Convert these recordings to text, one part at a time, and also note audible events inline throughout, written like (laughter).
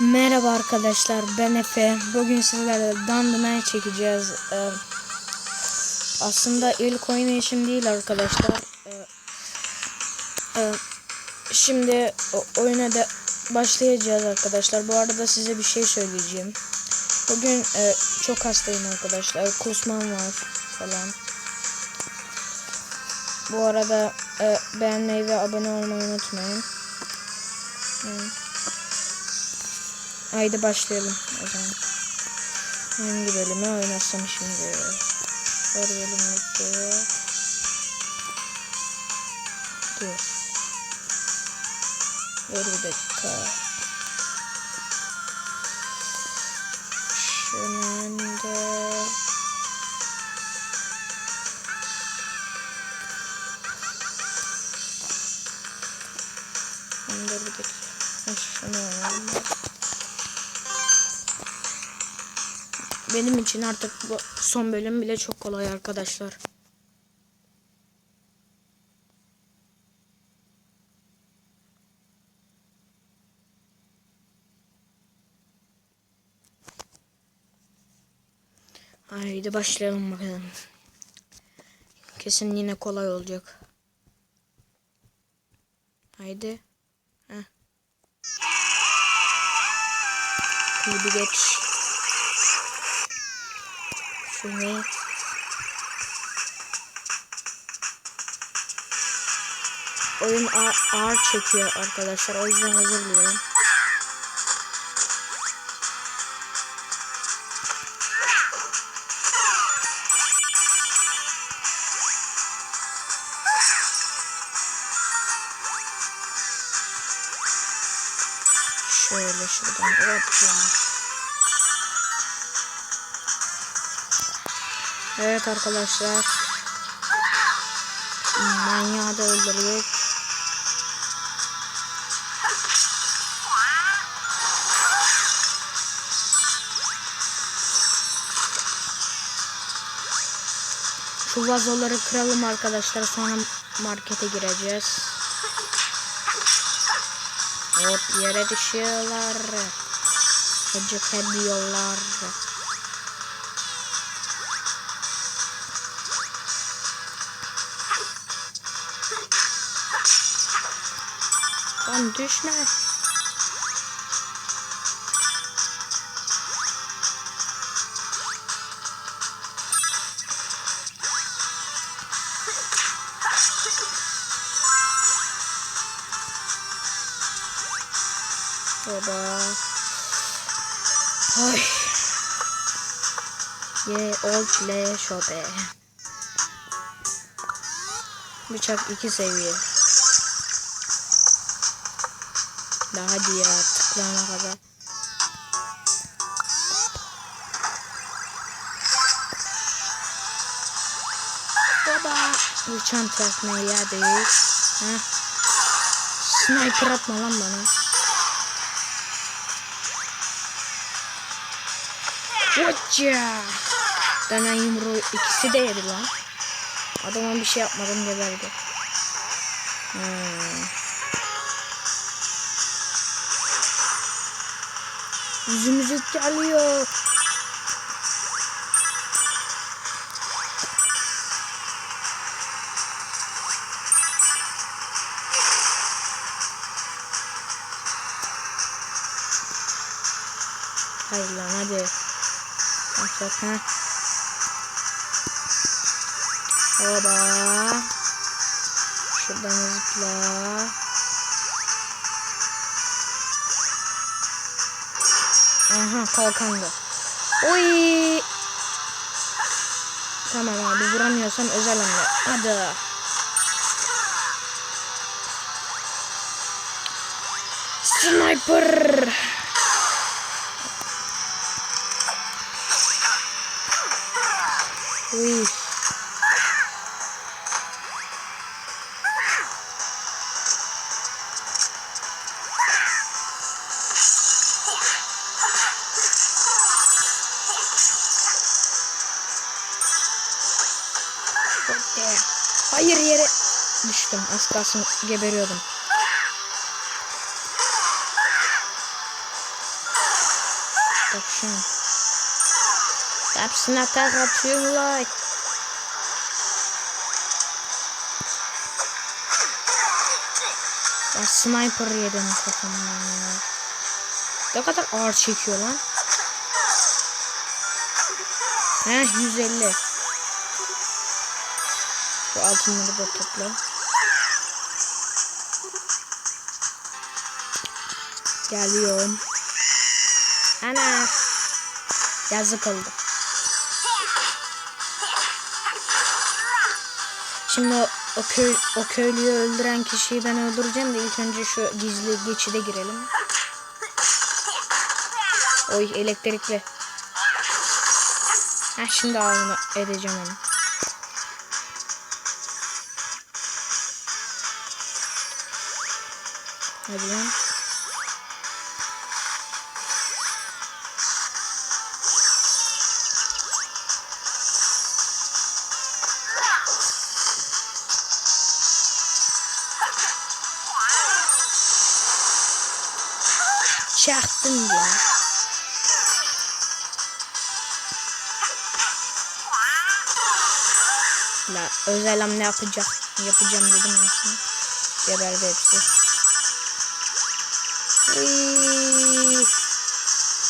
Merhaba arkadaşlar ben Efe. Bugün sizlerle Dungeon çekeceğiz. Ee, aslında ilk oynayışım değil arkadaşlar. Ee, e, şimdi oyuna da başlayacağız arkadaşlar. Bu arada size bir şey söyleyeceğim. Bugün e, çok hastayım arkadaşlar. Kusmam var falan. Bu arada e, beğenmeyi ve abone olmayı unutmayın. Hı. Haydi başlayalım o zaman. Hangi bölümü oynasam şimdi? Bölüm bitti. Dur. Dur bir dakika. Şunun da... Dur bir dakika. Şunu oynayalım. Benim için artık bu son bölüm bile çok kolay arkadaşlar. Haydi başlayalım bakalım. Kesin yine kolay olacak. Haydi. Heh. Klibi geç. Şunu. Oyun ağır, ağır çekiyor arkadaşlar. O yüzden özür dilerim. Şöyle şuradan. Evet ya. Evet arkadaşlar. Manyağı da öldürecek. Şu vazoları kıralım arkadaşlar. Sonra markete gireceğiz. Hop yere düşüyorlar. Gıcık ediyorlar. Lan düşme. Baba. Ay. Ye old le şobe. Bıçak iki seviye. Daha hadi ya tıklana kadar. Baba. Uçan tekmeyi ya değil. Heh. Sniper atma lan bana. Hoca. Dana yumruğu ikisi de yedi lan. Adama bir şey yapmadım geberdi. Hmm. Yüzümüzü geliyor. Hayır lan hadi. Açak ha. Oba. Şuradan zıpla. Aha kalkandı. Oy. Tamam abi vuramıyorsam özel hamle. Hadi. Sniper. Hayır yere düştüm. Az kalsın geberiyordum. Bak şunu. Hepsine tek atıyorlar. Ya sniper yedim kafamdan ya. Ne kadar ağır çekiyor lan. Heh 150. Şu altınları da topla. Geliyorum. Ana. Yazık oldu. Şimdi o, o, köy, o köylüyü öldüren kişiyi ben öldüreceğim de ilk önce şu gizli geçide girelim. Oy elektrikli. Ha şimdi ağzına edeceğim onu. Hadi lan. Çaktım ya. La özel hamle yapacak. Yapacağım dedim aslında. Geberdi hepsi. Iiii.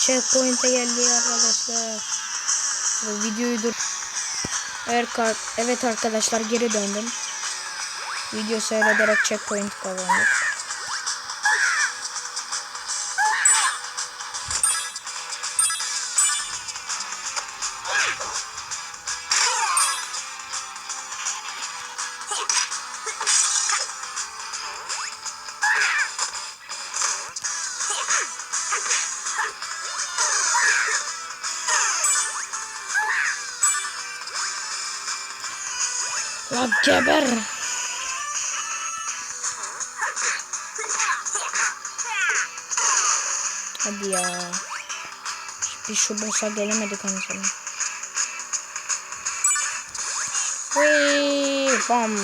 Checkpoint'e geldi arkadaşlar. Bu videoyu dur. Evet arkadaşlar geri döndüm. Video seyrederek checkpoint kazandık. Geber. Hadi ya. Bir şu boss'a gelemedik anasını. Wee, bam.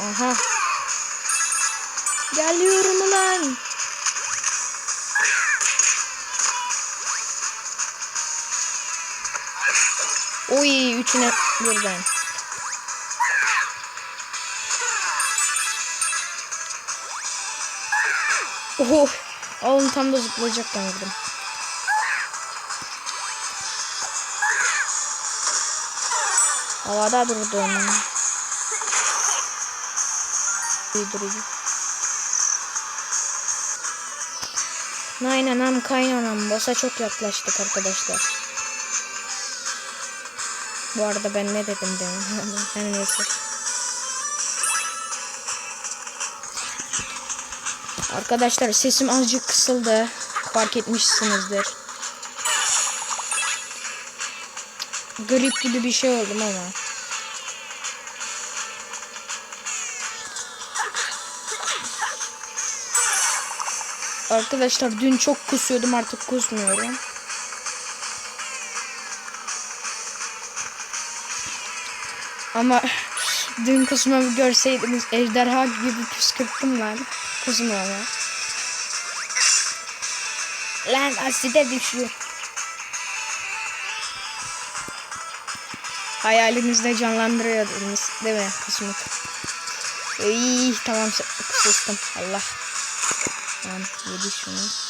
Aha. Geliyorum ulan. Oy üçüne birden. Oho. Oğlum tam da zıplayacakken vurdum. Havada durdum. Uydurucu. Naynanam kaynanam. Boss'a çok yaklaştık arkadaşlar. Bu arada ben ne dedim demin. Her neyse. Arkadaşlar sesim azıcık kısıldı. Fark etmişsinizdir. Grip gibi bir şey oldum ama. Arkadaşlar dün çok kusuyordum artık kusmuyorum. Ama dün kusmamı görseydiniz ejderha gibi püskürttüm lan. Kusmamı. Lan aside düşüyor. Hayalinizde canlandırıyordunuz değil mi kusmuk? İyi tamam sustum Allah. Tamam yedi şunu.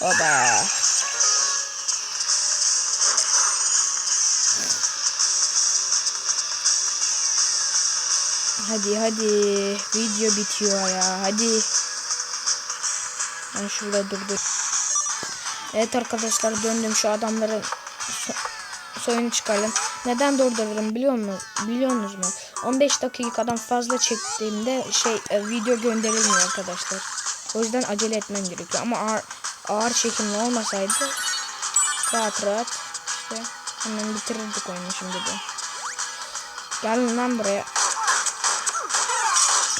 Oba. Hadi hadi. Video bitiyor ya. Hadi. Ben şurada durdur. Evet arkadaşlar döndüm şu adamların so soyunu çıkardım. Neden durdururum biliyor musunuz? Biliyor musunuz? 15 dakikadan fazla çektiğimde şey e, video gönderilmiyor arkadaşlar. O yüzden acele etmem gerekiyor ama ağır, çekimli olmasaydı rahat rahat işte hemen bitirirdik oyunu şimdi de. Gelin lan buraya.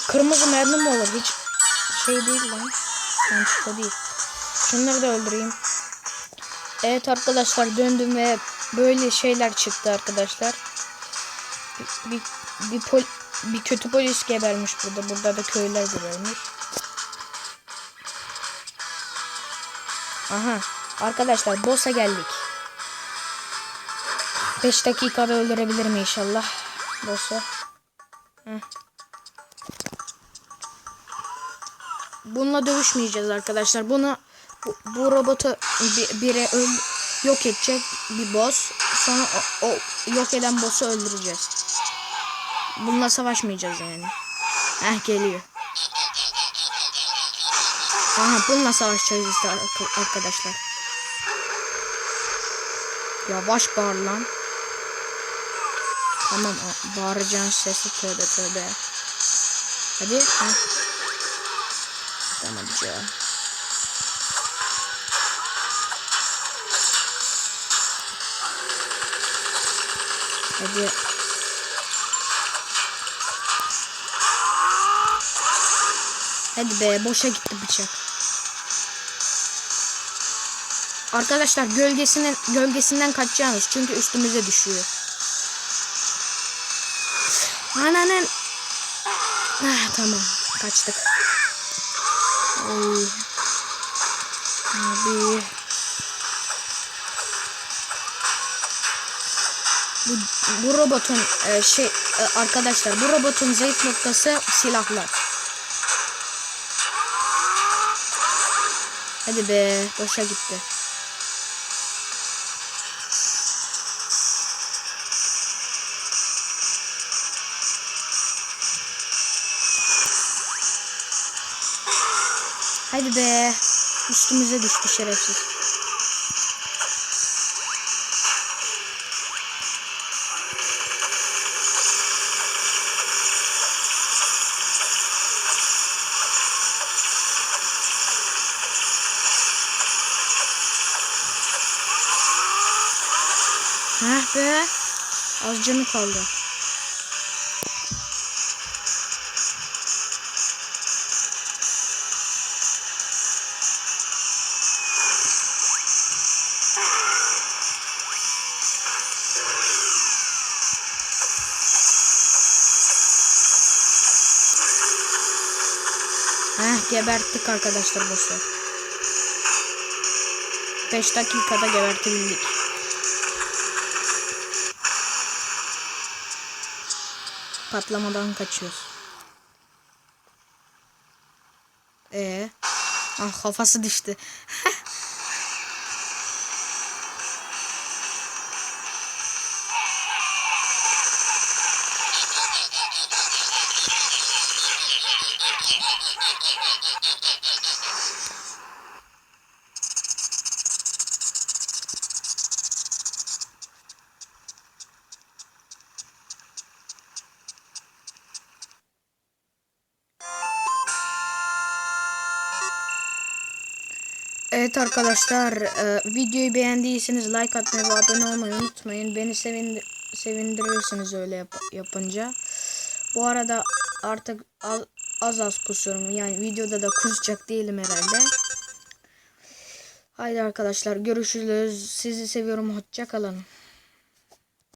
Kırmızı mermi mi olur? Hiç şey değil lan. Mantıklı değil. Şunları da öldüreyim. Evet arkadaşlar döndüm ve böyle şeyler çıktı arkadaşlar. bir bir, pol, bir kötü polis gebermiş burada. Burada da köylüler gebermiş. Aha. Arkadaşlar boss'a geldik. 5 dakikada öldürebilirim inşallah. Boss'u. Bununla dövüşmeyeceğiz arkadaşlar. Bunu bu, bu robotu bir, biri öl, yok edecek bir boss. Sonra o, o yok eden boss'u öldüreceğiz. Bununla savaşmayacağız yani. Heh geliyor. Aha bununla savaşacağız işte arka- arkadaşlar. Yavaş bağır lan. Tamam bağıracağın sesi tövbe tövbe. Hadi. Heh. Tamam ya. Hadi. Hadi be boşa gitti bıçak. Arkadaşlar gölgesinin gölgesinden kaçacağız çünkü üstümüze düşüyor. Ananın. Ah, tamam kaçtık. Oy. Abi. Bu, bu robotun e, şey e, arkadaşlar bu robotun zayıf noktası silahlar. Hadi be boşa gitti. Hadi be. Üstümüze düştü şerefsiz. Heh be. Az canı kaldı. Heh geberttik arkadaşlar boss'u. 5 dakikada gebertebildik. Patlamadan kaçıyoruz. Ee, ah kafası düştü. (laughs) Evet arkadaşlar e, videoyu beğendiyseniz like atmayı ve abone olmayı unutmayın. Beni sevindir sevindirirsiniz öyle yap yapınca. Bu arada artık az az, kusurum. Yani videoda da kusacak değilim herhalde. Haydi arkadaşlar görüşürüz. Sizi seviyorum. Hoşça kalın.